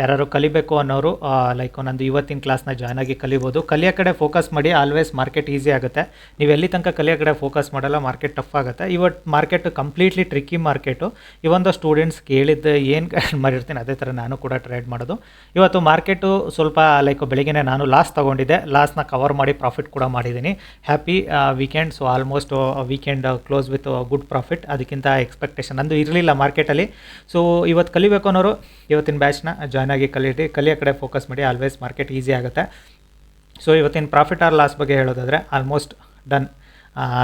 ಯಾರು ಕಲಿಬೇಕು ಅನ್ನೋರು ಲೈಕ್ ನಂದು ಇವತ್ತಿನ ಕ್ಲಾಸ್ನ ಜಾಯ್ನ್ ಆಗಿ ಕಲಿಬೋದು. ಕಲಿಯೋ ಕಡೆ ಫೋಕಸ್ ಮಾಡಿ ಆಲ್ವೇಸ್ ಮಾರ್ಕೆಟ್ ಈಸಿ ಆಗುತ್ತೆ. ನೀವು ಎಲ್ಲಿ ತನಕ ಕಲಿಯೋ ಕಡೆ ಫೋಕಸ್ ಮಾಡಲ್ಲ ಮಾರ್ಕೆಟ್ ಟಫ್ ಆಗುತ್ತೆ. ಇವತ್ತು ಮಾರ್ಕೆಟ್ ಕಂಪ್ಲೀಟ್ಲಿ ಟ್ರಿಕ್ಕಿ ಮಾರ್ಕೆಟು ಇವೊಂದು ಸ್ಟೂಡೆಂಟ್ಸ್ ಕೇಳಿದ್ದು ಏನು ಮಾಡಿರ್ತೀನಿ, ಅದೇ ಥರ ನಾನು ಕೂಡ ಟ್ರೇಡ್ ಮಾಡೋದು. ಇವತ್ತು ಮಾರ್ಕೆಟು ಸ್ವಲ್ಪ ಲೈಕ್ ಬೆಳಿಗ್ಗೆ ನಾನು ಲಾಸ್ ತೊಗೊಂಡಿದ್ದೆ. ಲಾಸ್ನ ಕವರ್ ಮಾಡಿ ಪ್ರಾಫಿಟ್ ಕೂಡ ಮಾಡಿದ್ದೀನಿ. Happy weekend so almost weekend close with good profit ಅದಕ್ಕಿಂತ ಎಕ್ಸ್ಪೆಕ್ಟೇಷನ್ ನಂದು ಇರಲಿಲ್ಲ ಮಾರ್ಕೆಟಲ್ಲಿ ಸೊ ಇವತ್ತು ಕಲಿಬೇಕು ಅನ್ನೋರು, ಇವತ್ತಿನ ಬ್ಯಾಚ್ನ ಜಾಯ್ನ್ ಆಗಿ ಕಲಿಯಿರಿ ಕಲಿಯೋ ಕಡೆ ಫೋಕಸ್ ಮಾಡಿ ಆಲ್ವೇಸ್ ಮಾರ್ಕೆಟ್ ಈಸಿ ಆಗುತ್ತೆ. ಸೊ ಇವತ್ತಿನ ಪ್ರಾಫಿಟ್ ಆರ್ ಲಾಸ್ ಬಗ್ಗೆ ಹೇಳೋದಾದರೆ ಆಲ್ಮೋಸ್ಟ್ ಡನ್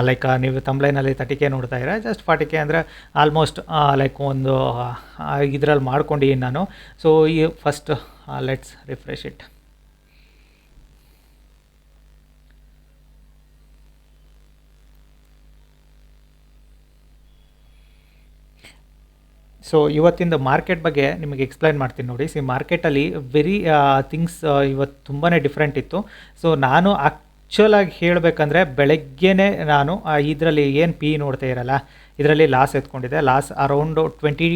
ಲೈಕ್ ನೀವು ತಂಬ್ಲೈನಲ್ಲಿ ತಟಿಕೆ ನೋಡ್ತಾ ಇದ್ರೆ ಜಸ್ಟ್ ಫಾರ್ಟಿ ಕೆ ಅಂದರೆ ಆಲ್ಮೋಸ್ಟ್ ಲೈಕ್ ಒಂದು ಇದರಲ್ಲಿ ಮಾಡ್ಕೊಂಡಿದ್ದೀನಿ ನಾನು. ಸೊ ಈ first let's refresh it so ಇವತ್ತಿಂದ ಮಾರ್ಕೆಟ್ ಬಗ್ಗೆ ನಿಮಗೆ ಎಕ್ಸ್ಪ್ಲೈನ್ ಮಾಡ್ತೀನಿ ನೋಡಿ. ಸಿ ಮಾರ್ಕೆಟಲ್ಲಿ ವೆರಿ ಥಿಂಗ್ಸ್ ಇವತ್ತು ತುಂಬಾ ಡಿಫ್ರೆಂಟ್ ಇತ್ತು. ಸೊ ನಾನು ಆ್ಯಕ್ಚುಲಾಗಿ ಹೇಳಬೇಕಂದ್ರೆ ಬೆಳಗ್ಗೆನೇ ನಾನು ಇದರಲ್ಲಿ ಏನು ಪಿ ನೋಡ್ತಾ ಇರಲ್ಲ. ಇದರಲ್ಲಿ loss ಎತ್ಕೊಂಡಿದೆ. Loss around twenty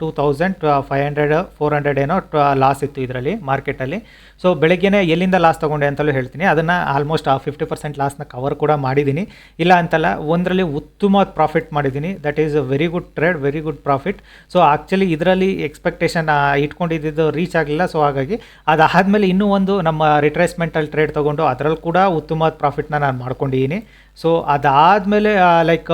two thousand five hundred four hundred ಏನೋ ಲಾಸ್ ಇತ್ತು ಇದರಲ್ಲಿ ಮಾರ್ಕೆಟಲ್ಲಿ ಸೊ ಬೆಳಗ್ಗೆನೇ ಎಲ್ಲಿಂದ ಲಾಸ್ ತೊಗೊಂಡೆ ಅಂತಲೂ ಹೇಳ್ತೀನಿ. ಅದನ್ನು ಆಲ್ಮೋಸ್ಟ್ ಆ ಫಿಫ್ಟಿ ಪರ್ಸೆಂಟ್ ಲಾಸ್ನ ಕವರ್ ಕೂಡ ಮಾಡಿದ್ದೀನಿ. ಇಲ್ಲ ಅಂತಲ್ಲ, ಒಂದರಲ್ಲಿ ಉತ್ತಮ ಪ್ರಾಫಿಟ್ ಮಾಡಿದ್ದೀನಿ. That is very good trade very good profit so actually ಇದರಲ್ಲಿ ಎಕ್ಸ್ಪೆಕ್ಟೇಷನ್ ಇಟ್ಕೊಂಡಿದ್ದು ರೀಚ್ ಆಗಲಿಲ್ಲ. ಸೊ ಹಾಗಾಗಿ ಅದಾದಮೇಲೆ ಇನ್ನೂ ಒಂದು ನಮ್ಮ ರಿಟ್ರೇಸ್ಮೆಂಟಲ್ಲಿ ಟ್ರೇಡ್ ತೊಗೊಂಡು ಅದರಲ್ಲಿ ಕೂಡ ಉತ್ತಮವಾದ ಪ್ರಾಫಿಟ್ನ ನಾನು ಮಾಡ್ಕೊಂಡಿದ್ದೀನಿ. ಸೊ ಅದಾದಮೇಲೆ ಲೈಕ್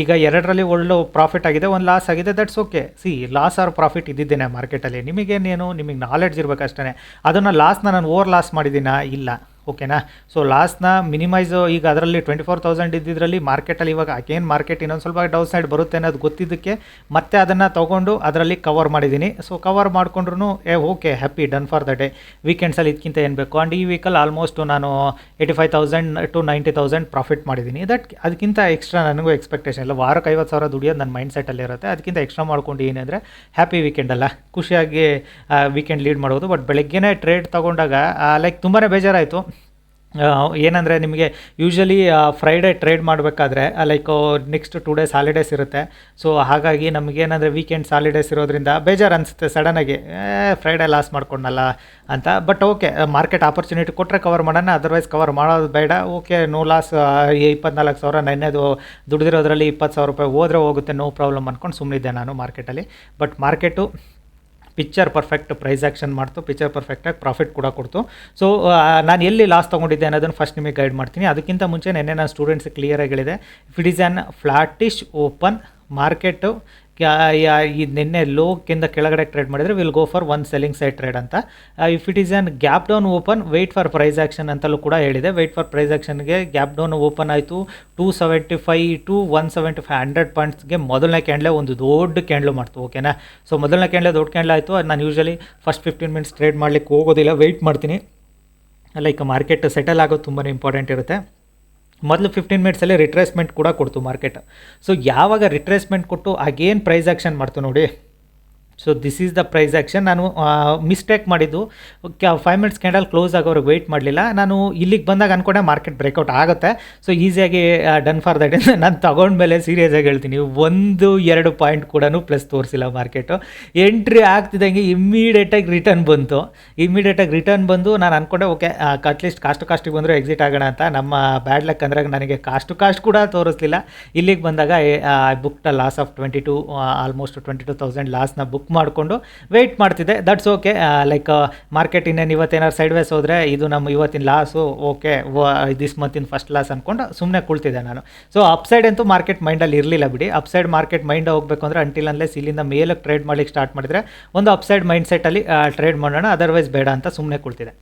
ಈಗ ಎರಡರಲ್ಲಿ ಒಳ್ಳೆ ಪ್ರಾಫಿಟ್ ಆಗಿದೆ, ಒಂದು ಲಾಸ್ ಆಗಿದೆ that's okay see loss or profit ಇದ್ದಿದ್ದೇನೆ ಮಾರ್ಕೆಟಲ್ಲಿ ನಿಮಗೇನೇನು ನಿಮಗೆ ನಾಲೆಡ್ಜ್ ಇರಬೇಕಷ್ಟೇ ಅದನ್ನು ಲಾಸ್ನ ನಾನು ಓವರ್ ಲಾಸ್ ಮಾಡಿದ್ದೀನಾ? ಇಲ್ಲ. ಓಕೆನಾ? ಸೊ ಲಾಸ್ಟ್ನ ಮಿನಿಮೈಸ್ ಈಗ ಅದರಲ್ಲಿ ಟ್ವೆಂಟಿ ಫೋರ್ ತೌಸಂಡ್ ಇದ್ದಿದ್ರಲ್ಲಿ ಮಾರ್ಕೆಟಲ್ಲಿ ಇವಾಗ ಅಗೇನ್ ಮಾರ್ಕೆಟ್ ಇನ್ನೊಂದು ಸ್ವಲ್ಪ ಡೌನ್ ಸೈಡ್ ಬರುತ್ತೆ ಅನ್ನೋದು ಗೊತ್ತಿದ್ದಕ್ಕೆ ಮತ್ತೆ ಅದನ್ನು ತೊಗೊಂಡು ಅದರಲ್ಲಿ ಕವರ್ ಮಾಡಿದ್ದೀನಿ. ಸೊ ಕವರ್ ಮಾಡಿಕೊಂಡ್ರು ಏ okay happy done for the day ವೀಕೆಂಡ್ಸಲ್ಲಿ ಇದಕ್ಕಿಂತ ಏನು ಬೇಕು? ಆ್ಯಂಡ್ ಈ ವೀಕಲ್ ಆಲ್ಮೋಸ್ಟ್ ನಾನು eighty five thousand to ninety thousand profit ಮಾಡಿದ್ದೀನಿ. ದಟ್ ಅದಕ್ಕಿಂತ ಎಕ್ಸ್ಟ್ರಾ ನನಗೂ ಎಕ್ಸ್ಪೆಕ್ಟೇಷನ್ ಇಲ್ಲ. ವಾರಕ್ಕೆ ಐವತ್ತು ಸಾವಿರ ದುಡಿಯೋದು ನನ್ನ ಮೈಂಡ್ ಸೆಟ್ಟಲ್ಲಿ ಇರುತ್ತೆ. ಅದಕ್ಕಿಂತ ಎಕ್ಸ್ಟ್ರಾ ಮಾಡ್ಕೊಂಡು ಏನಂದರೆ ಹ್ಯಾಪಿ ವೀಕೆಂಡ್ ಅಲ್ಲ. ಖುಷಿಯಾಗಿ ವೀಕೆಂಡ್ ಲೀಡ್ ಮಾಡೋದು ಬಟ್ ಬೆಳಗ್ಗೆನೇ ಟ್ರೇಡ್ ತೊಗೊಂಡಾಗ ಲೈಕ್ ತುಂಬಾ ಬೇಜಾರಾಯಿತು. ಏನಂದರೆ ನಿಮಗೆ ಯೂಶ್ವಲಿ ಫ್ರೈಡೇ ಟ್ರೇಡ್ ಮಾಡಬೇಕಾದ್ರೆ like next two days holidays ಇರುತ್ತೆ. ಸೊ ಹಾಗಾಗಿ ನಮಗೇನಂದರೆ ವೀಕೆಂಡ್ಸ್ ಹಾಲಿಡೇಸ್ ಇರೋದ್ರಿಂದ ಬೇಜಾರು ಅನಿಸುತ್ತೆ ಸಡನ್ನಾಗಿ ಫ್ರೈಡೇ ಲಾಸ್ ಮಾಡ್ಕೊಂಡಲ್ಲ ಅಂತ. ಬಟ್ ಓಕೆ ಮಾರ್ಕೆಟ್ ಆಪರ್ಚುನಿಟಿ ಕೊಟ್ಟರೆ ಕವರ್ ಮಾಡೋಣ ಅದರ್ವೈಸ್ ಕವರ್ ಮಾಡೋದು ಬೇಡ. ಓಕೆ ನೋ ಲಾಸ್ ಇಪ್ಪತ್ನಾಲ್ಕು ಸಾವಿರ ನೆನ್ನೆದು ದುಡಿದಿರೋದ್ರಲ್ಲಿ ಇಪ್ಪತ್ತು ಸಾವಿರ ರೂಪಾಯಿ ಹೋದರೆ ಹೋಗುತ್ತೆ ನೋ ಪ್ರಾಬ್ಲಮ್ ಅಂದ್ಕೊಂಡು ಸುಮ್ಮನಿದ್ದೆ ನಾನು ಮಾರ್ಕೆಟಲ್ಲಿ but market picture perfect price action ಮಾಡ್ತು, ಪಿಕ್ಚರ್ ಪರ್ಫೆಕ್ಟಾಗಿ ಪ್ರಾಫಿಟ್ ಕೂಡ ಕೊಡ್ತು. ಸೊ ನಾನು ಎಲ್ಲಿ ಲಾಸ್ ತೊಗೊಂಡಿದ್ದೆ ಅನ್ನೋದನ್ನು ಫಸ್ಟ್ ನಿಮಗೆ ಗೈಡ್ ಮಾಡ್ತೀನಿ. ಅದಕ್ಕಿಂತ ಮುಂಚೆ ನೆನ್ನೆ ನಾನು ಸ್ಟೂಡೆಂಟ್ಸ್ ಕ್ಲಿಯರ್ ಆಗಿ ಹೇಳಿದೆ if it is an flattish open market ಈ ನಿನ್ನೆ ಲೋಕ್ಕಿಂತ ಕೆಳಗಡೆ ಟ್ರೇಡ್ ಮಾಡಿದರೆ will go for one selling side trade ಅಂತ. If it is on gap down open wait for price action ಅಂತಲೂ ಕೂಡ ಹೇಳಿದೆ. ವೆಯ್ಟ್ ಫಾರ್ ಪ್ರೈಸ್ ಆ್ಯಕ್ಷನ್ಗೆ ಗ್ಯಾಪ್ ಡೌನ್ ಓಪನ್ ಆಯಿತು. Two seventy five to one seventy five, hundred ಪಾಯಿಂಟ್ಸ್ಗೆ ಮೊದಲನೇ ಕ್ಯಾಂಡ್ಲೆ, ಒಂದು ದೊಡ್ಡ candle ಮಾಡ್ತು, ಓಕೆನಾ? ಸೊ, ಮೊದಲನೇ ಕ್ಯಾಂಡ್ಲೆ, ದೊಡ್ಡ ಕ್ಯಾಂಡ್ಲ್ ಆಯಿತು. ನಾನು usually first fifteen minutes trade ಮಾಡಲಿಕ್ಕೆ ಹೋಗೋದಿಲ್ಲ. ವೆಯ್ಟ್ ಮಾಡ್ತೀನಿ. ಲೈಕ್ ಮಾರ್ಕೆಟ್ ಸೆಟಲ್ ಆಗೋದು ತುಂಬಾ ಇಂಪಾರ್ಟೆಂಟ್ ಇರುತ್ತೆ. ಮೊದಲು ಫಿಫ್ಟೀನ್ ಮಿನಿಟ್ಸಲ್ಲಿ ರಿಟ್ರೇಸ್ಮೆಂಟ್ ಕೂಡ ಕೊಡ್ತು ಮಾರ್ಕೆಟ್ ಸೊ ಯಾವಾಗ ರಿಟ್ರೇಸ್ಮೆಂಟ್ ಕೊಟ್ಟು ಆಗೇನು ಪ್ರೈಸ್ ಆ್ಯಕ್ಷನ್ ಮಾಡ್ತು ನೋಡಿ. So this is the price action ನಾನು ಮಿಸ್ಟೇಕ್ ಮಾಡಿದ್ದು. ಫೈವ್ ಮಿನಿಟ್ಸ್ ಕ್ಯಾಂಡಲ್ ಕ್ಲೋಸ್ ಆಗೋರಿಗೆ ವೆಯ್ಟ್ ಮಾಡಲಿಲ್ಲ. ನಾನು ಇಲ್ಲಿಗೆ ಬಂದಾಗ ಅಂದ್ಕೊಂಡೆ ಮಾರ್ಕೆಟ್ ಬ್ರೇಕೌಟ್ ಆಗುತ್ತೆ. ಸೊ ಈಸಿಯಾಗಿ ಡನ್ ಫಾರ್ ದಟ್ ನಾನು ತೊಗೊಂಡ್ಮೇಲೆ ಸೀರಿಯಸ್ ಆಗಿ ಹೇಳ್ತೀನಿ. ಒಂದು, ಎರಡು ಪಾಯಿಂಟ್ ಕೂಡ ಪ್ಲಸ್ ತೋರಿಸಿಲ್ಲ ಮಾರ್ಕೆಟು ಎಂಟ್ರಿ ಆಗ್ತಿದ್ದಂಗೆ ಇಮ್ಮಿಡಿಯೇಟಾಗಿ ರಿಟರ್ನ್ ಬಂತು. ಇಮ್ಮಿಡಿಯೇಟಾಗಿ ರಿಟರ್ನ್ ಬಂದು ನಾನು ಅಂದ್ಕೊಂಡೆ ಓಕೆ ಅಟ್ಲೀಸ್ಟ್ ಕಾಸ್ಟ್ ಕಾಸ್ಟಿಗೆ ಬಂದರೂ ಎಕ್ಸಿಟ್ ಆಗೋಣ ಅಂತ. ನಮ್ಮ ಬ್ಯಾಡ್ ಲಕ್ ಅಂದ್ರೆ ನನಗೆ ಕಾಸ್ಟ್ ಕಾಸ್ಟ್ ಕೂಡ ತೋರಿಸ್ಲಿಲ್ಲ. ಇಲ್ಲಿಗೆ ಬಂದಾಗ I book loss of twenty two almost twenty two thousand ಲಾಸ್ನ book ಮಾಡಿಕೊಂಡು ವೆಯ್ಟ್ ಮಾಡ್ತಿದ್ದೆ. ದಟ್ಸ್ ಓಕೆ ಲೈಕ್ ಮಾರ್ಕೆಟ್ ಇನ್ನೇನು ಇವತ್ತೇನಾದ್ರು ಸೈಡ್ ವೇಸ್ ಹೋದರೆ ಇದು ನಮ್ಮ ಇವತ್ತಿನ ಲಾಸು ಓಕೆ ದಿಸ್ ಮಂತಿನ ಫಸ್ಟ್ ಲಾಸ್ ಅಂದ್ಕೊಂಡು ಸುಮ್ಮನೆ ಕುಳ್ತಿದ್ದೆ ನಾನು. ಸೊ ಅಪ್ಸೈಡ್ ಅಂತೂ ಮಾರ್ಕೆಟ್ ಮೈಂಡಲ್ಲಿ ಇರಲಿಲ್ಲ ಬಿಡಿ. ಅಪ್ಸೈಡ್ ಮಾರ್ಕೆಟ್ ಮೈಂಡ್ ಹೋಗಬೇಕು ಅಂದರೆ ಅಂಟಿಲ್ ಅನ್ಲೆಸ್ ಇಲ್ಲಿಂದ ಮೇಲಕ್ಕೆ ಟ್ರೇಡ್ ಮಾಡಲಿಕ್ಕೆ ಸ್ಟಾರ್ಟ್ ಮಾಡಿದರೆ ಒಂದು ಅಪ್ಸೈಡ್ ಮೈಂಡ್ ಸೆಟ್ಟಲ್ಲಿ ಟ್ರೇಡ್ ಮಾಡೋಣ. ಅದರ್ವೈಸ್ ಬೇಡ ಅಂತ ಸುಮ್ಮನೆ ಕುಳ್ತಿದೆ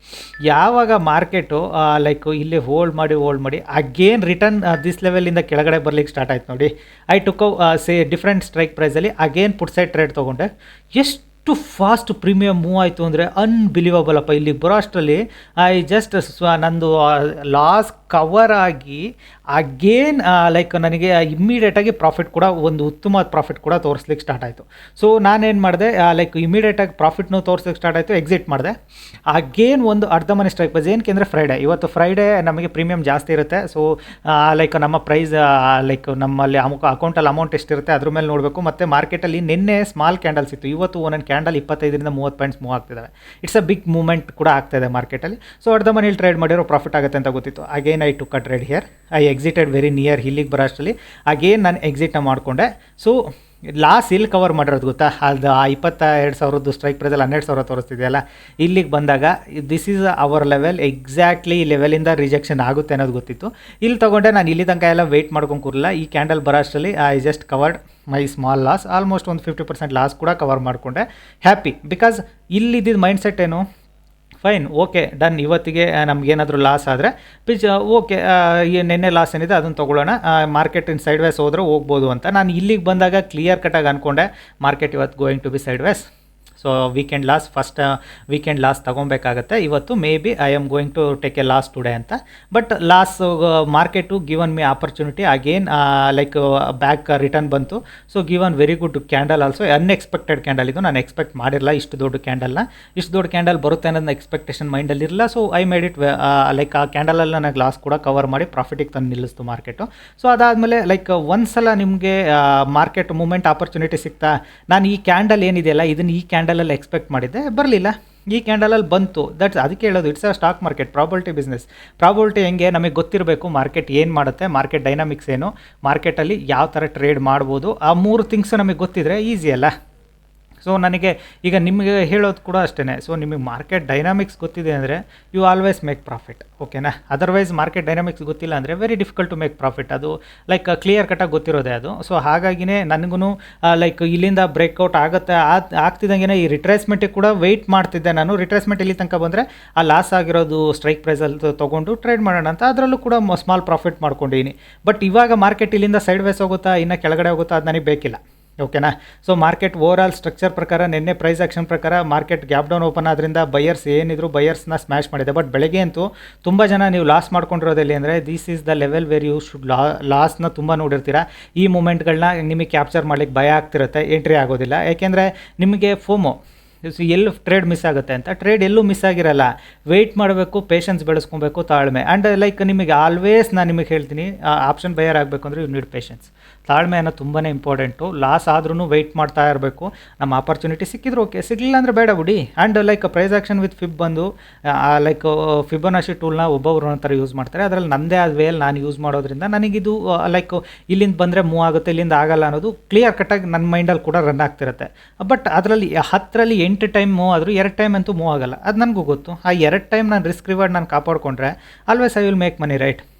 ಯಾವಾಗ ಮಾರ್ಕೆಟು ಲೈಕ್ ಇಲ್ಲಿ ಹೋಲ್ಡ್ ಮಾಡಿ ಹೋಲ್ಡ್ ಮಾಡಿ ಅಗೇನ್ ರಿಟರ್ನ್ ದಿಸ್ ಲೆವೆಲಿಂದ ಕೆಳಗಡೆ ಬರ್ಲಿಕ್ಕೆ ಸ್ಟಾರ್ಟ್ ಆಯ್ತು ನೋಡಿ. I took say different strike ಪ್ರೈಸಲ್ಲಿ ಅಗೇನ್ ಪುಟ್ ಸೈಡ್ ಟ್ರೇಡ್ ತೊಗೊಂಡೆ. ಎಷ್ಟು ಫಾಸ್ಟ್ ಪ್ರೀಮಿಯಂ ಮೂವ್ ಆಯಿತು ಅಂದರೆ ಅನ್ಬಿಲೀವಬಲ್ ಅಪ್ಪ. ಇಲ್ಲಿ ಬರೋ ಅಷ್ಟರಲ್ಲಿ ಐ ಜಸ್ಟ್ ಸ್ವ ನಂದು ಲಾಸ್ ಕವರ್ ಆಗಿ ಅಗೇನ್ ಲೈಕ್ ನನಗೆ ಇಮ್ಮಿಡಿಯೇಟಾಗಿ ಪ್ರಾಫಿಟ್ ಕೂಡ ಒಂದು ಉತ್ತಮ ಪ್ರಾಫಿಟ್ ಕೂಡ ತೋರಿಸ್ಲಿಕ್ಕೆ ಸ್ಟಾರ್ಟ್ ಆಯಿತು. ಸೊ ನಾನೇನು ಮಾಡಿದೆ ಲೈಕ್ ಇಮಿಡಿಯೇಟಾಗಿ ಪ್ರಾಫಿಟ್ನೂ ತೋರಿಸ್ಲಿಕ್ಕೆ ಸ್ಟಾರ್ಟ್ ಆಯಿತು ಎಕ್ಸಿಟ್ ಮಾಡಿದೆ. ಅಗೇನ್ ಒಂದು ಅರ್ಧ ಮನೆ ಸ್ಟ್ರೈಕ್ ಬಸ್ ಏನಕ್ಕೆ ಅಂದರೆ ಫ್ರೈಡೆ ಇವತ್ತು ಫ್ರೈಡೇ ನಮಗೆ ಪ್ರೀಮಿಯಮ್ ಜಾಸ್ತಿ ಇರುತ್ತೆ. ಸೊ ಲೈಕ್ ನಮ್ಮ ಪ್ರೈಸ್ ಲೈಕ್ ನಮ್ಮಲ್ಲಿ ಅಮುಕ ಅಕೌಂಟಲ್ಲಿ ಅಮೌಂಟ್ ಎಷ್ಟಿರುತ್ತೆ ಅದ್ರ ಮೇಲೆ ನೋಡಬೇಕು. ಮತ್ತು ಮಾರ್ಕೆಟಲ್ಲಿ ನಿನ್ನೆ ಸ್ಮಾಲ್ ಕ್ಯಾಂಡಲ್ಸ್ ಇತ್ತು. ಇವತ್ತು ಒಂದೊಂದು ಕ್ಯಾಂಡಲ್ ಇಪ್ಪತ್ತೈದರಿಂದ ಮೂವತ್ತು ಪಾಯಿಂಟ್ಸ್ ಮೂವ್ ಆಗ್ತಿದ್ದಾವೆ ಇಟ್ಸ್ ಅ ಬಿಗ್ ಮೂವ್ಮೆಂಟ್ ಕೂಡ ಆಗ್ತಾಯಿದೆ ಮಾರ್ಕೆಟಲ್ಲಿ ಸೊ ಅರ್ಧ ಮನೇಲಿ ಟ್ರೇಡ್ ಮಾಡಿರೋ ಪ್ರಾಫಿಟ್ ಆಗುತ್ತೆ ಅಂತ ಗೊತ್ತಿತ್ತು. Again I to cut ride here I excited very near ಇಲ್ಲಿಗೆ ಬರೋ ಅಷ್ಟರಲ್ಲಿ ಅಗೇನ್ ನಾನು ಎಕ್ಸಿಟ್ನ ಮಾಡಿಕೊಂಡೆ. ಸೊ ಲಾಸ್ ಇಲ್ಲಿ ಕವರ್ ಮಾಡಿರೋದು ಗೊತ್ತಾ? ಅದು ಆ ಇಪ್ಪತ್ತ ಎರಡು ಸಾವಿರದ್ದು ಸ್ಟ್ರೈಕ್ ಪ್ರೈಸಲ್ಲಿ ಹನ್ನೆರಡು ಸಾವಿರ ತೋರಿಸ್ತಿದೆಯಲ್ಲ? ಇಲ್ಲಿಗೆ ಬಂದಾಗ this is our level exactly ಈ ಲೆವೆಲಿಂದ ರಿಜೆಕ್ಷನ್ ಆಗುತ್ತೆ ಅನ್ನೋದು ಗೊತ್ತಿತ್ತು. ಇಲ್ಲಿ ತೊಗೊಂಡೆ, ನಾನು ಇಲ್ಲಿ ತನಕ ಎಲ್ಲ ವೆಯ್ಟ್ ಮಾಡ್ಕೊಂಡು ಕೂರಲ್ಲ ಈ ಕ್ಯಾಂಡಲ್ ಬರೋ ಅಷ್ಟರಲ್ಲಿ I just covered my small loss almost ಒಂದು ಫಿಫ್ಟಿ ಪರ್ಸೆಂಟ್ ಲಾಸ್ ಕೂಡ ಕವರ್ ಮಾಡಿಕೊಂಡೆ. ಹ್ಯಾಪಿ ಬಿಕಾಸ್ ಇಲ್ಲಿದ್ದಿದ್ದ ಮೈಂಡ್ಸೆಟ್ ಏನು? ಫೈನ್ ಓಕೆ ಡನ್ ಇವತ್ತಿಗೆ ನಮಗೇನಾದರೂ ಲಾಸ್ ಆದರೆ ಪಿಚ್ ಓಕೆ ನಿನ್ನೆ ಲಾಸ್ ಏನಿದೆ, ಅದನ್ನು ತೊಗೊಳ್ಳೋಣ. ಮಾರ್ಕೆಟ್ ಇನ್ ಸೈಡ್ ವೈಸ್ ಹೋದ್ರೆ ಹೋಗ್ಬೋದು ಅಂತ. ನಾನು ಇಲ್ಲಿಗೆ ಬಂದಾಗ ಕ್ಲಿಯರ್ ಕಟ್ಟಾಗಿ ಅಂದ್ಕೊಂಡೆ ಮಾರ್ಕೆಟ್ ಇವತ್ತು going to be sideways so weekend loss first weekend loss ತೊಗೊಬೇಕಾಗತ್ತೆ. ಇವತ್ತು maybe I am going to take a loss today ಅಂತ. But loss market given me opportunity again like back return ಬಂತು. So given very good candle also unexpected candle ಇದು ನಾನು expect ಮಾಡಿರಲ್ಲ, ಇಷ್ಟು ದೊಡ್ಡ ಕ್ಯಾಂಡಲ್ನ ಇಷ್ಟು ದೊಡ್ಡ ಕ್ಯಾಂಡಲ್ ಬರುತ್ತೆ ಅನ್ನೋದನ್ನ ಎಕ್ಸ್ಪೆಕ್ಟೇಷನ್ ಮೈಂಡಲ್ಲಿ ಇರಲ್ಲ. So I made it like ಆ ಕ್ಯಾಂಡಲಲ್ಲಿ ನನಗೆ ಲಾಸ್ ಕೂಡ ಕವರ್ ಮಾಡಿ ಪ್ರಾಫಿಟಿಗೆ ತಂದು ನಿಲ್ಲಿಸ್ತು ಮಾರ್ಕೆಟು ಸೊ ಅದಾದಮೇಲೆ ಲೈಕ್ ಒಂದು ಸಲ ನಿಮಗೆ ಮಾರ್ಕೆಟ್ ಮೂಮೆಂಟ್ ಆಪರ್ಚುನಿಟಿ ಸಿಗ್ತಾ. ನಾನು ಈ ಕ್ಯಾಂಡಲ್ ಏನಿದೆಯಲ್ಲ, ಇದನ್ನು ಈ ಕ್ಯಾಂಡಲಲ್ಲಿ ಎಕ್ಸ್ಪೆಕ್ಟ್ ಮಾಡಿದ್ದೆ, ಬರಲಿಲ್ಲ. ಈ ಕ್ಯಾಂಡಲಲ್ಲಿ ಬಂತು. ದಟ್ಸ್ ಅದಕ್ಕೆ ಹೇಳೋದು it's a stock market probability business probability ಹೆಂಗೆ, ನಮಗೆ ಗೊತ್ತಿರಬೇಕು ಮಾರ್ಕೆಟ್ ಏನು ಮಾಡುತ್ತೆ ಮಾರ್ಕೆಟ್ ಡೈನಾಮಿಕ್ಸ್ ಏನು ಮಾರ್ಕೆಟಲ್ಲಿ ಯಾವ ಥರ ಟ್ರೇಡ್ ಮಾಡ್ಬೋದು, ಆ ಮೂರು ಥಿಂಗ್ಸ್ ನಮಗೆ ಗೊತ್ತಿದ್ರೆ ಈಸಿ ಅಲ್ಲ. ಸೊ ನನಗೆ ಈಗ ನಿಮಗೆ ಹೇಳೋದು ಕೂಡ ಅಷ್ಟೇ ಸೊ ನಿಮಗೆ ಮಾರ್ಕೆಟ್ ಡೈನಾಮಿಕ್ಸ್ ಗೊತ್ತಿದೆ ಅಂದರೆ ಯು ಆಲ್ವೇಸ್ ಮೇಕ್ ಪ್ರಾಫಿಟ್ ಓಕೆನಾ ಅದರ್ವೈಸ್ ಮಾರ್ಕೆಟ್ ಡೈನಾಮಿಕ್ಸ್ ಗೊತ್ತಿಲ್ಲ ಅಂದರೆ very difficult to make profit ಅದು ಲೈಕ್ ಕ್ಲಿಯರ್ ಕಟ್ಟಾಗಿ ಗೊತ್ತಿರೋದೇ ಅದು. ಸೊ ಹಾಗಾಗಿನೇ ನನಗೂ ಲೈಕ್ ಇಲ್ಲಿಂದ ಬ್ರೇಕ್ಔಟ್ ಆಗುತ್ತೆ ಆಗ್ತಿದ್ದಂಗೆ ಈ ರಿಟ್ರೇಸ್ಮೆಂಟಿಗೆ ಕೂಡ ವೆಯ್ಟ್ ಮಾಡ್ತಿದ್ದೆ ನಾನು. ರಿಟ್ರೇಸ್ಮೆಂಟ್ ಇಲ್ಲಿ ತನಕ ಬಂದರೆ ಆ ಲಾಸ್ ಆಗಿರೋದು ಸ್ಟ್ರೈಕ್ ಪ್ರೈಸಲ್ಲಿ ತೊಗೊಂಡು ಟ್ರೇಡ್ ಮಾಡೋಣ ಅಂತ ಅದರಲ್ಲೂ ಕೂಡ ಸ್ಮಾಲ್ ಪ್ರಾಫಿಟ್ ಮಾಡ್ಕೊಂಡಿದ್ದೀನಿ ಬಟ್ ಇವಾಗ ಮಾರ್ಕೆಟ್ ಇಲ್ಲಿಂದ ಸೈಡ್ ವೇಸ್ ಹೋಗುತ್ತಾ, ಇನ್ನು ಕೆಳಗಡೆ ಹೋಗುತ್ತಾ, ಅದು ನನಗೆ ಬೇಕಿಲ್ಲ. ಓಕೆನಾ so market over all structure ಪ್ರಕಾರ, ನಿನ್ನೆ ಪ್ರೈಸ್ ಆಕ್ಷನ್ ಪ್ರಕಾರ ಮಾರ್ಕೆಟ್ ಗ್ಯಾಪ್ ಡೌನ್ ಓಪನ್ ಆದ್ರಿಂದ ಬೈಯರ್ಸ್ ಏನಿದ್ರು ಬೈಯರ್ಸ್ನ ಸ್ಮ್ಯಾಶ್ ಮಾಡಿದೆ. ಬಟ್ ಬೆಳಗ್ಗೆ ಅಂತೂ ತುಂಬ ಜನ ನೀವು ಲಾಸ್ ಮಾಡ್ಕೊಂಡಿರೋದಲ್ಲಿ ಅಂದರೆ this is the level where you should ಲಾ ಲಾಸ್ನ ತುಂಬ ನೋಡಿರ್ತೀರ. ಈ ಮೂಮೆಂಟ್ಗಳನ್ನ ನಿಮಗೆ ಕ್ಯಾಪ್ಚರ್ ಮಾಡ್ಲಿಕ್ಕೆ ಭಯ ಆಗ್ತಿರುತ್ತೆ ಎಂಟ್ರಿ ಆಗೋದಿಲ್ಲ. ಯಾಕೆಂದರೆ ನಿಮಗೆ ಫೋಮೋ ಎಲ್ಲಿ ಟ್ರೇಡ್ ಮಿಸ್ ಆಗುತ್ತೆ ಅಂತ. ಟ್ರೇಡ್ ಎಲ್ಲೂ ಮಿಸ್ ಆಗಿರಲ್ಲ. ವೆಯ್ಟ್ ಮಾಡಬೇಕು ಪೇಷನ್ಸ್ ಬೆಳೆಸ್ಕೊಬೇಕು, ತಾಳ್ಮೆ. ಆ್ಯಂಡ್ ಲೈಕ್ ನಿಮಗೆ ಆಲ್ವೇಸ್ ನಾನು ನಿಮಗೆ ಹೇಳ್ತೀನಿ ಆಪ್ಷನ್ ಬಯರ್ ಆಗಬೇಕು ಅಂದರೆ ಯು ನೀಡ್ ಪೇಷನ್ಸ್ ತಾಳ್ಮೆ ಅನ್ನೋ ತುಂಬಾ ಇಂಪಾರ್ಟೆಂಟು ಲಾಸ್ ಆದ್ರೂ ವೆಯ್ಟ್ ಮಾಡ್ತಾ ಇರಬೇಕು. ನಮ್ಮ ಆಪರ್ಚುನಿಟಿ ಸಿಕ್ಕಿದ್ರು ಓಕೆ ಸಿಗಲಿಲ್ಲ ಅಂದರೆ ಬೇಡ ಬಿಡಿ. And like price action with fib ಬಂದು ಲೈಕ್ ಫಿಬೊನಾಶಿ ಟೂಲ್ನ ಒಬ್ಬೊಬ್ರು ಒಂಥರ ಯೂಸ್ ಮಾಡ್ತಾರೆ. ಅದರಲ್ಲಿ ನಂದೇ ಆದ ವೇಲ್ ನಾನು ಯೂಸ್ ಮಾಡೋದ್ರಿಂದ ನನಗಿದು ಲೈಕ್ ಇಲ್ಲಿಂದ ಬಂದರೆ ಮೂವ್ ಆಗುತ್ತೆ, ಇಲ್ಲಿಂದ ಆಗಲ್ಲ ಅನ್ನೋದು ಕ್ಲಿಯರ್ ಕಟ್ಟಾಗಿ ನನ್ನ ಮೈಂಡಲ್ಲಿ ಕೂಡ ರನ್ ಆಗ್ತಿರುತ್ತೆ. ಬಟ್ ಅದರಲ್ಲಿ, ಹತ್ತರಲ್ಲಿ ಎಂಟು ಟೈಮ್ ಮೂವ್ ಆದರೂ ಎರಡು ಟೈಮ್ ಅಂತೂ ಮೂವ್ ಆಗಲ್ಲ. ಅದು ನನಗೂ ಗೊತ್ತು. ಆ ಎರಡು ಟೈಮ್ ನಾನು ರಿಸ್ಕ್ ರಿವಾರ್ಡ್ ನಾನು ಕಾಪಾಡಿಕೊಂಡ್ರೆ always I will make money right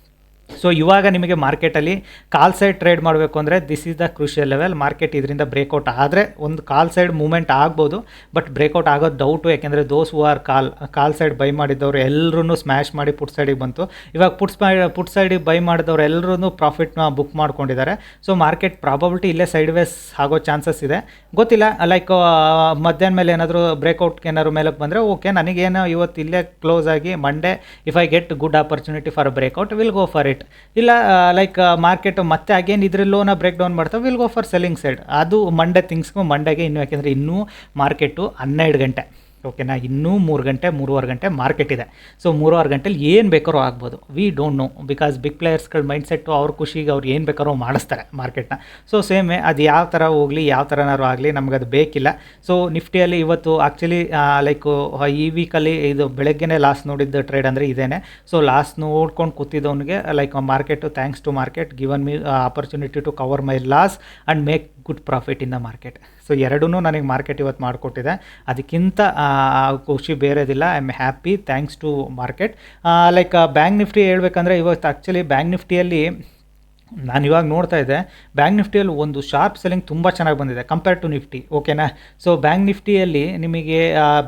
so ಇವಾಗ ನಿಮಗೆ ಮಾರ್ಕೆಟಲ್ಲಿ ಕಾಲ್ ಸೈಡ್ ಟ್ರೇಡ್ ಮಾಡಬೇಕು ಅಂದರೆ this is the crucial level market ಇದರಿಂದ ಬ್ರೇಕೌಟ್ ಆದರೆ ಒಂದು ಕಾಲ್ ಸೈಡ್ ಮೂವ್ಮೆಂಟ್ ಆಗ್ಬೋದು ಬಟ್ ಬ್ರೇಕೌಟ್ ಆಗೋದು ಡೌಟು ಯಾಕೆಂದರೆ those who are call call side buy ಮಾಡಿದ್ದವರು ಎಲ್ಲರೂ ಸ್ಮ್ಯಾಶ್ ಮಾಡಿ ಪುಟ್ ಸೈಡಿಗೆ ಬಂತು. ಇವಾಗ ಪುಟ್ಸ್ ಪುಟ್ ಸೈಡಿಗೆ ಬೈ ಮಾಡಿದವರು ಎಲ್ಲರೂ ಪ್ರಾಫಿಟ್ನ ಬುಕ್ ಮಾಡ್ಕೊಂಡಿದ್ದಾರೆ. ಸೊ ಮಾರ್ಕೆಟ್ ಪ್ರಾಬಬಿಲಿಟಿ ಇಲ್ಲೇ ಸೈಡ್ ವೇಸ್ ಆಗೋ ಚಾನ್ಸಸ್ ಇದೆ. ಗೊತ್ತಿಲ್ಲ ಲೈಕ್ ಮಧ್ಯಾಹ್ನ ಮೇಲೆ ಏನಾದರೂ ಬ್ರೇಕೌಟ್ಗೆ ಏನಾದ್ರು ಮೇಲಕ್ಕೆ ಬಂದರೆ ಓಕೆ ನನಗೇನು ಇವತ್ತು ಇಲ್ಲೇ ಕ್ಲೋಸ್ ಆಗಿ Monday if I get good opportunity for breakout will go for it ಇಲ್ಲ ಲೈಕ್ ಮಾರ್ಕೆಟ್ ಮತ್ತೆ ಅಗೇನ್ ಲೋನ ಬ್ರೇಕ್ ಡೌನ್ ಮಾಡ್ತಾವೆ will go for selling side ಅದು ಮಂಡೇ ಥಿಂಗ್ಸ್ಗೂ ಮಂಡೆಗೆ ಇನ್ನು ಯಾಕೆಂದರೆ ಇನ್ನೂ ಮಾರ್ಕೆಟು ಹನ್ನೆರಡು ಗಂಟೆ. ಓಕೆನಾ ಇನ್ನೂ ಮೂರು ಗಂಟೆ, ಮೂರುವರೆ ಗಂಟೆ ಮಾರ್ಕೆಟ್ ಇದೆ. ಸೊ ಮೂರುವರೆ ಗಂಟೆಲಿ ಏನು ಬೇಕಾರೋ ಆಗ್ಬೋದು. We don't know because big ಪ್ಲೇಯರ್ಸ್ಗಳ mindset ಅವ್ರ ಖುಷಿಗೆ ಅವ್ರು ಏನು ಬೇಕಾರೋ ಮಾಡಿಸ್ತಾರೆ ಮಾರ್ಕೆಟ್ನ ಸೊ ಸೇಮ್ ಅದು ಯಾವ ಥರ ಹೋಗಲಿ, ಯಾವ ಥರನಾರು ಆಗಲಿ, ನಮ್ಗೆ ಅದು ಬೇಕಿಲ್ಲ. ಸೊ ನಿಫ್ಟಿಯಲ್ಲಿ ಇವತ್ತು ಆ್ಯಕ್ಚುಲಿ ಲೈಕ್ ಈ ವೀಕಲ್ಲಿ ಇದು ಬೆಳಗ್ಗೆನೇ ಲಾಸ್ ನೋಡಿದ್ದ ಟ್ರೇಡ್ ಅಂದರೆ ಇದೇನೆ. ಸೊ ಲಾಸ್ ನೋಡ್ಕೊಂಡು ಕೂತಿದ್ದವನಿಗೆ like market thanks to market given me opportunity to cover my loss and make good profit in the market so ಎರಡೂ ನನಗೆ ಮಾರ್ಕೆಟ್ ಇವತ್ತು ಮಾಡಿಕೊಟ್ಟಿದೆ. ಅದಕ್ಕಿಂತ ಖುಷಿ ಬೇರೆದಿಲ್ಲ. I am happy thanks to market like Bank Nifty ಹೇಳ್ಬೇಕಂದ್ರೆ ಇವತ್ತು actually bank ನಿಫ್ಟಿಯಲ್ಲಿ ನಾನು ಇವಾಗ ನೋಡ್ತಾ ಇದ್ದೆ. ಬ್ಯಾಂಕ್ ನಿಫ್ಟಿಯಲ್ಲಿ ಒಂದು ಶಾರ್ಪ್ ಸೆಲ್ಲಿಂಗ್ ತುಂಬ ಚೆನ್ನಾಗಿ ಬಂದಿದೆ ಕಂಪೇರ್ ಟು ನಿಫ್ಟಿ ಓಕೆನಾ ಸೊ ಬ್ಯಾಂಕ್ ನಿಫ್ಟಿಯಲ್ಲಿ ನಿಮಗೆ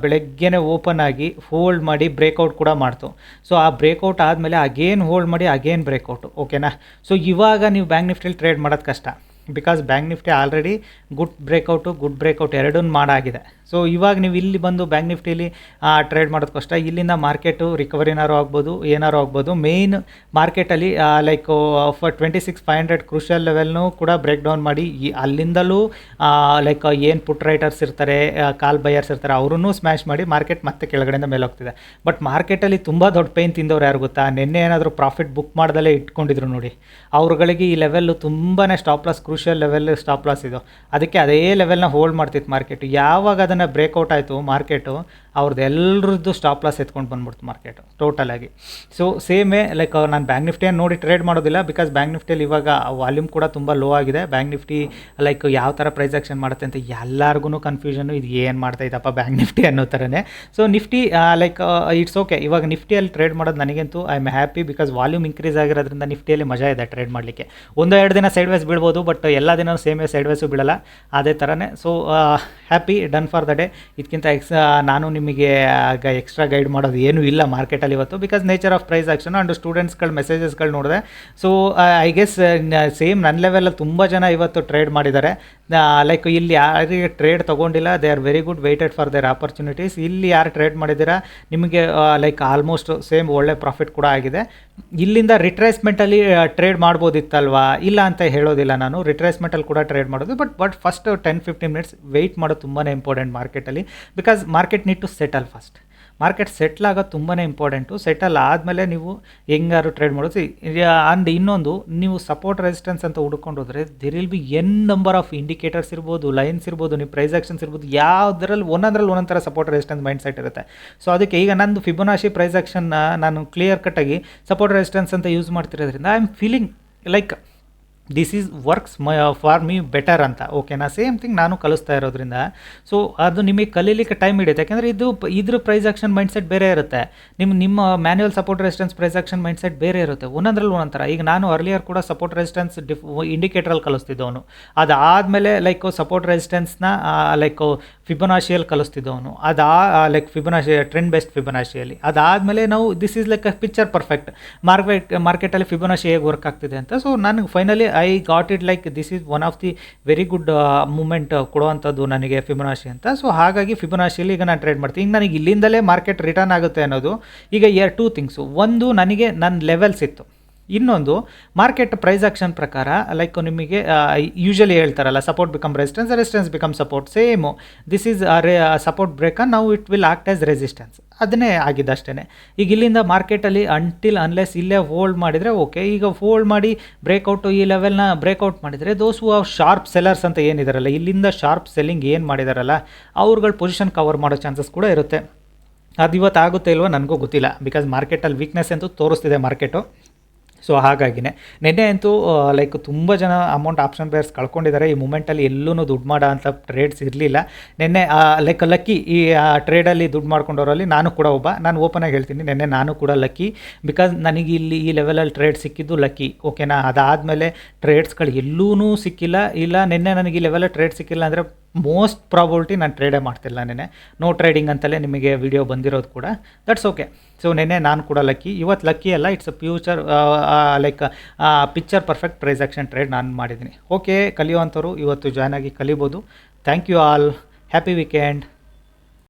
ಬೆಳಗ್ಗೆನೇ ಓಪನ್ ಆಗಿ ಹೋಲ್ಡ್ ಮಾಡಿ ಬ್ರೇಕೌಟ್ ಕೂಡ ಮಾಡ್ತು. ಸೊ ಆ ಬ್ರೇಕೌಟ್ ಆದಮೇಲೆ ಅಗೇನ್ ಹೋಲ್ಡ್ ಮಾಡಿ ಅಗೇನ್ ಬ್ರೇಕೌಟ್ ಓಕೆನಾ ಸೊ ಇವಾಗ ನೀವು ಬ್ಯಾಂಕ್ ನಿಫ್ಟಿಯಲ್ಲಿ ಟ್ರೇಡ್ ಮಾಡೋದು ಕಷ್ಟ. Because Bank Nifty already good breakout good breakout ಎರಡನ್ನೂ ಮಾಡಾಗಿದೆ. ಸೊ ಇವಾಗ ನೀವು ಇಲ್ಲಿ ಬಂದು ಬ್ಯಾಂಕ್ ನಿಫ್ಟಿಲಿ ಟ್ರೇಡ್ ಮಾಡೋದು ಕಷ್ಟ. ಇಲ್ಲಿಂದ ಮಾರ್ಕೆಟು ರಿಕವರಿನಾರು ಆಗ್ಬೋದು, ಏನಾರು ಆಗ್ಬೋದು. ಮೇಯ್ನ್ ಮಾರ್ಕೆಟಲ್ಲಿ like twenty six five hundred crucial ಲೆವೆಲ್ನು ಕೂಡ ಬ್ರೇಕ್ ಡೌನ್ ಮಾಡಿ. ಈ, ಅಲ್ಲಿಂದಲೂ ಲೈಕ್ ಏನು ಪುಟ್ ರೈಟರ್ಸ್ ಇರ್ತಾರೆ ಕಾಲ್ ಬೈಯರ್ಸ್ ಇರ್ತಾರೆ, ಅವರನ್ನು ಸ್ಮ್ಯಾಶ್ ಮಾಡಿ ಮಾರ್ಕೆಟ್ ಮತ್ತೆ ಕೆಳಗಡೆಯಿಂದ ಮೇಲೆ ಹೋಗ್ತಿದೆ. ಬಟ್ ಮಾರ್ಕೆಟಲ್ಲಿ ತುಂಬ ದೊಡ್ಡ ಪೈನ್ ತಿಂದವ್ರು ಯಾರು ಗೊತ್ತಾ? ನಿನ್ನೆ ಏನಾದರೂ ಪ್ರಾಫಿಟ್ ಬುಕ್ ಮಾಡ್ದಲೇ ಇಟ್ಕೊಂಡಿದ್ರು ನೋಡಿ. ಅವ್ರುಗಳಿಗೆ ಈ ಲೆವೆಲ್ಲು ತುಂಬಾ stop loss crucial level stop loss ಇದು. ಅದಕ್ಕೆ ಅದೇ ಲೆವೆಲ್ನ ಹೋಲ್ಡ್ ಮಾಡ್ತಿತ್ತು ಮಾರ್ಕೆಟ್ ಯಾವಾಗ ಅದನ್ನು ಬ್ರೇಕ್ಔಟ್ ಆಯಿತು ಮಾರ್ಕೆಟು ಅವ್ರದ್ದು ಎಲ್ಲರದ್ದು ಸ್ಟಾಪ್ ಲಾಸ್ ಎತ್ಕೊಂಡು ಬಂದ್ಬಿಡ್ತು ಮಾರ್ಕೆಟ್ ಟೋಟಲಾಗಿ ಸೊ ಸೇಮೇ ಲೈಕ್ ನಾನು ಬ್ಯಾಂಕ್ ನಿಫ್ಟಿಯನ್ನು ನೋಡಿ ಟ್ರೇಡ್ ಮಾಡೋದಿಲ್ಲ ಬಿಕಾಸ್ ಬ್ಯಾಂಕ್ ನಿಫ್ಟಿಯಲ್ಲಿ ಇವಾಗ ವಾಲ್ಯೂಮ್ ಕೂಡ ತುಂಬ ಲೋ ಆಗಿದೆ. ಬ್ಯಾಂಕ್ ನಿಫ್ಟಿ ಲೈಕ್ ಯಾವ ಥರ ಪ್ರೈಸ್ ಆಕ್ಷನ್ ಮಾಡುತ್ತೆ ಅಂತ ಎಲ್ಲರಿಗೂ ಕನ್ಫ್ಯೂಷನು ಇದು ಏನು ಮಾಡ್ತಾ ಇದ್ದಪ್ಪ ಬ್ಯಾಂಕ್ ನಿಫ್ಟಿ ಅನ್ನೋ ಥರನೇ so Nifty like it's okay ಇವಾಗ ನಿಫ್ಟಿಯಲ್ಲಿ ಟ್ರೇಡ್ ಮಾಡೋದು ನನಗಂತೂ I am happy because volume increase ಆಗಿರೋದ್ರಿಂದ ನಿಫ್ಟಿಯಲ್ಲಿ ಮಜಾ ಇದೆ ಟ್ರೇಡ್ ಮಾಡಲಿಕ್ಕೆ. ಒಂದು ಎರಡು ದಿನ ಸೈಡ್ ವೈಸ್ ಬಿಡ್ಬೋದು ಬಟ್ ಎಲ್ಲ ದಿನ ಸೇಮ್ ಸೈಡ್ ವೈಸ್ ಬಿಡೋಲ್ಲ ಅದೇ ಥರನೇ so happy done for the day ಇದಕ್ಕಿಂತ ಎಕ್ಸ್ ನಾನು ನಿಮಗೆ ಆಗ ಎಕ್ಸ್ಟ್ರಾ ಗೈಡ್ ಮಾಡೋದು ಏನೂ ಇಲ್ಲ ಮಾರ್ಕೆಟಲ್ಲಿ ಇವತ್ತು because nature of price action and ಸ್ಟೂಡೆಂಟ್ಸ್ಗಳ ಮೆಸೇಜಸ್ಗಳು ನೋಡಿದೆ. ಸೊ ಐ ಗೆಸ್ ಸೇಮ್ ನನ್ನ ಲೆವೆಲಲ್ಲಿ ತುಂಬ ಜನ ಇವತ್ತು ಟ್ರೇಡ್ ಮಾಡಿದ್ದಾರೆ. ಲೈಕ್ ಇಲ್ಲಿ ಯಾರಿಗೆ trade ತೊಗೊಂಡಿಲ್ಲ they are very good waited for their opportunities ಇಲ್ಲಿ ಯಾರು ಟ್ರೇಡ್ ಮಾಡಿದ್ದೀರಾ, ನಿಮಗೆ ಲೈಕ್ ಆಲ್ಮೋಸ್ಟ್ ಸೇಮ್ ಒಳ್ಳೆ ಪ್ರಾಫಿಟ್ ಕೂಡ ಆಗಿದೆ. ಇಲ್ಲಿಂದ ರಿಟ್ರೇಸ್ಮೆಂಟಲ್ಲಿ ಟ್ರೇಡ್ ಮಾಡ್ಬೋದಿತ್ತಲ್ವಾ? ಇಲ್ಲ ಅಂತ ಹೇಳೋದಿಲ್ಲ ನಾನು. ರಿಟ್ರೇಸ್ಮೆಂಟಲ್ಲಿ ಕೂಡ ಟ್ರೇಡ್ ಮಾಡೋದು. But but first ten fifteen minutes wait ಮಾಡೋದು ತುಂಬಾ ಇಂಪಾರ್ಟೆಂಟ್ ಮಾರ್ಕೆಟಲ್ಲಿ because market need to settle first market settle ಆಗೋದು ತುಂಬಾ ಇಂಪಾರ್ಟೆಂಟು ಸೆಟಲ್ ಆದಮೇಲೆ ನೀವು ಹೆಂಗಾರು ಟ್ರೇಡ್ ಮಾಡೋದು. ಆ್ಯಂಡ್ ಇನ್ನೊಂದು, ನೀವು ಸಪೋರ್ಟ್ ರೆಸಿಸ್ಟೆನ್ಸ್ ಅಂತ ಹುಡ್ಕೊಂಡು ಹೋದರೆ there will be an number of indicators ಇರ್ಬೋದು ಲೈನ್ಸ್ ಇರ್ಬೋದು, ನೀವು ಪ್ರೈಸ್ ಆಕ್ಷನ್ಸ್ ಇರ್ಬೋದು, ಯಾವುದರಲ್ಲಿ ಒಂದೊಂದ್ರಲ್ಲಿ ಒಂದೊಂದು ಥರ ಸಪೋರ್ಟ್ ರೆಸಿಸ್ಟೆನ್ಸ್ ಮೈಂಡ್ ಸೆಟ್ ಇರುತ್ತೆ. ಸೊ ಅದಕ್ಕೆ ಈಗ ನಂದು ಫಿಬೊನಾಶಿ ಪ್ರೈಸ್ ಆಕ್ಷನ್ನ ನಾನು ಕ್ಲಿಯರ್ ಕಟ್ಟಾಗಿ ಸಪೋರ್ಟ್ ರೆಸಿಸ್ಟೆನ್ಸ್ ಅಂತ use ಮಾಡ್ತಿರೋದ್ರಿಂದ I am feeling like this is works ಮ ಫಾರ್ ಮೀ ಬೆಟರ್ ಅಂತ. ಓಕೆನಾ ಸೇಮ್ ಥಿಂಗ್ ನಾನು ಕಲಿಸ್ತಾ ಇರೋದ್ರಿಂದ. ಸೊ ಅದು ನಿಮಗೆ ಕಲೀಲಿಕ್ಕೆ ಟೈಮ್ ಹಿಡಿಯುತ್ತೆ. ಯಾಕೆಂದರೆ ಇದು ಇದ್ರ ಪ್ರೈಸ್ ಆಕ್ಷನ್ ಮೈಂಡ್ಸೆಟ್ ಬೇರೆ ಇರುತ್ತೆ. ನಿಮ್ಮ ನಿಮ್ಮ manual support resistance price action mindset ಬೇರೆ ಇರುತ್ತೆ. ಒಂದೊಂದ್ರಲ್ಲಿ ಒಂದೊಂದು ಥರ ಈಗ ನಾನು ಅರ್ಲಿಯರ್ ಕೂಡ ಸಪೋರ್ಟ್ ರೆಸಿಸ್ಟೆನ್ಸ್ ಡಿಫ್ ಇಂಡಿಕೇಟ್ರಲ್ಲಿ ಕಲಿಸ್ತಿದ್ದವನು. ಅದಾದಮೇಲೆ ಲೈಕ್ ಸಪೋರ್ಟ್ ರೆಸಿಸ್ಟೆನ್ಸ್ನ ಲೈಕ್ ಫಿಬೊನಾಶಿಯಲ್ಲಿ ಕಲಿಸ್ತಿದ್ದವನು. ಅದಾ ಲೈಕ್ ಫಿಬನಾಶಿ ಟ್ರೆಂಡ್ ಬೆಸ್ಟ್ ಫಿಬನಾಶಿಯಲ್ಲಿ ಅದಾದಮೇಲೆ ನಾವು this is like a picture perfect market ಮಾರ್ಕೆಟಲ್ಲಿ ಫಿಬನಾಶಿ ಹೇಗೆ ವರ್ಕ್ ಆಗ್ತಿದೆ ಅಂತ. ಸೊ ನನಗೆ finally I got it like this is one of the very good moment ಕೊಡುವಂಥದ್ದು ನನಗೆ ಫಿಬನಾಶಿ ಅಂತ. ಸೊ ಹಾಗಾಗಿ ಫಿಬನಾಶಿಯಲ್ಲಿ ಈಗ ನಾನು ಟ್ರೇಡ್ ಮಾಡ್ತೀನಿ. ಈಗ ನನಗೆ ಇಲ್ಲಿಂದಲೇ ಮಾರ್ಕೆಟ್ ರಿಟರ್ನ್ ಆಗುತ್ತೆ ಅನ್ನೋದು. ಈಗ ಎರ್ ಟೂ ಥಿಂಗ್ಸು ಒಂದು, ನನಗೆ ನನ್ನ ಲೆವೆಲ್ಸ್ ಇತ್ತು. ಇನ್ನೊಂದು ಮಾರ್ಕೆಟ್ ಪ್ರೈಸ್ ಆಕ್ಷನ್ ಪ್ರಕಾರ ಲೈಕ್ ನಿಮಗೆ ಯೂಶಲಿ ಹೇಳ್ತಾರಲ್ಲ support become resistance resistance become support same this is support break ನಾವು it will act as resistance ಅದನ್ನೇ ಆಗಿದೆ ಅಷ್ಟೇ ಈಗ ಇಲ್ಲಿಂದ ಮಾರ್ಕೆಟಲ್ಲಿ ಅಂಟಿಲ್ ಅನ್ಲೆಸ್ ಇಲ್ಲೇ ಹೋಲ್ಡ್ ಮಾಡಿದರೆ ಓಕೆ ಈಗ ಹೋಲ್ಡ್ ಮಾಡಿ ಬ್ರೇಕ್ಔಟು ಈ ಲೆವೆಲ್ನ ಬ್ರೇಕ್ಔಟ್ ಮಾಡಿದರೆ ದೋಸ್ ಹೂ ಶಾರ್ಪ್ ಸೆಲ್ಲರ್ಸ್ ಅಂತ ಏನಿದಾರಲ್ಲ, ಇಲ್ಲಿಂದ ಶಾರ್ಪ್ ಸೆಲ್ಲಿಂಗ್ ಏನು ಮಾಡಿದಾರಲ್ಲ, ಅವ್ರುಗಳ ಪೊಸಿಷನ್ ಕವರ್ ಮಾಡೋ ಚಾನ್ಸಸ್ ಕೂಡ ಇರುತ್ತೆ. ಅದು ಇವತ್ತಾಗುತ್ತೆ ಇಲ್ವೋ ನನಗೂ ಗೊತ್ತಿಲ್ಲ ಬಿಕಾಸ್ ಮಾರ್ಕೆಟಲ್ಲಿ ವೀಕ್ನೆಸ್ ಅಂತೂ ತೋರಿಸ್ತಿದೆ ಮಾರ್ಕೆಟು ಸೊ ಹಾಗಾಗಿನೇ. ನಿನ್ನೆ ಅಂತೂ ಲೈಕ್ ತುಂಬ ಜನ ಅಮೌಂಟ್ ಆಪ್ಷನ್ ಬೇರ್ಸ್ ಕಳ್ಕೊಂಡಿದ್ದಾರೆ ಈ ಮೂಮೆಂಟಲ್ಲಿ ಎಲ್ಲೂ ದುಡ್ಡು ಮಾಡೋ ಅಂಥ ಟ್ರೇಡ್ಸ್ ಇರಲಿಲ್ಲ. ನಿನ್ನೆ ಲೈಕ್ ಲಕ್ಕಿ ಈ ಟ್ರೇಡಲ್ಲಿ ದುಡ್ಡು ಮಾಡ್ಕೊಂಡವರಲ್ಲಿ ನಾನು ಕೂಡ ಒಬ್ಬ. ನಾನು ಓಪನಾಗಿ ಹೇಳ್ತೀನಿ. ನಿನ್ನೆ ನಾನು ಕೂಡ ಲಕ್ಕಿ ಬಿಕಾಸ್ ನನಗೆ ಇಲ್ಲಿ ಈ ಲೆವೆಲಲ್ಲಿ ಟ್ರೇಡ್ ಸಿಕ್ಕಿದ್ದು ಲಕ್ಕಿ ಓಕೆನಾ ಅದಾದಮೇಲೆ ಟ್ರೇಡ್ಸ್ಗಳು ಎಲ್ಲೂ ಸಿಕ್ಕಿಲ್ಲ. ಇಲ್ಲ, ನಿನ್ನೆ ನನಗೆ ಈ ಲೆವೆಲಲ್ಲಿ ಟ್ರೇಡ್ ಸಿಕ್ಕಿಲ್ಲ ಅಂದರೆ ಮೋಸ್ಟ್ ಪ್ರಾಬಬಿಲಿಟಿ ನಾನು ಟ್ರೇಡೇ ಮಾಡ್ತಿಲ್ಲ ನೆನೆ ನೋ ಟ್ರೇಡಿಂಗ್ ಅಂತಲೇ ನಿಮಗೆ ವಿಡಿಯೋ ಬಂದಿರೋದು ಕೂಡ. ದಟ್ಸ್ ಓಕೆ ಸೊ ನೆನೆ ನಾನು ಕೂಡ ಲಕ್ಕಿ ಇವತ್ತು ಲಕ್ಕಿ ಅಲ್ಲ it's a future like picture perfect price action trade ನಾನು ಮಾಡಿದ್ದೀನಿ. ಓಕೆ ಕಲಿಯುವಂಥವ್ರು ಇವತ್ತು ಜಾಯ್ನ್ ಆಗಿ ಕಲಿಬೋದು. Thank you all happy weekend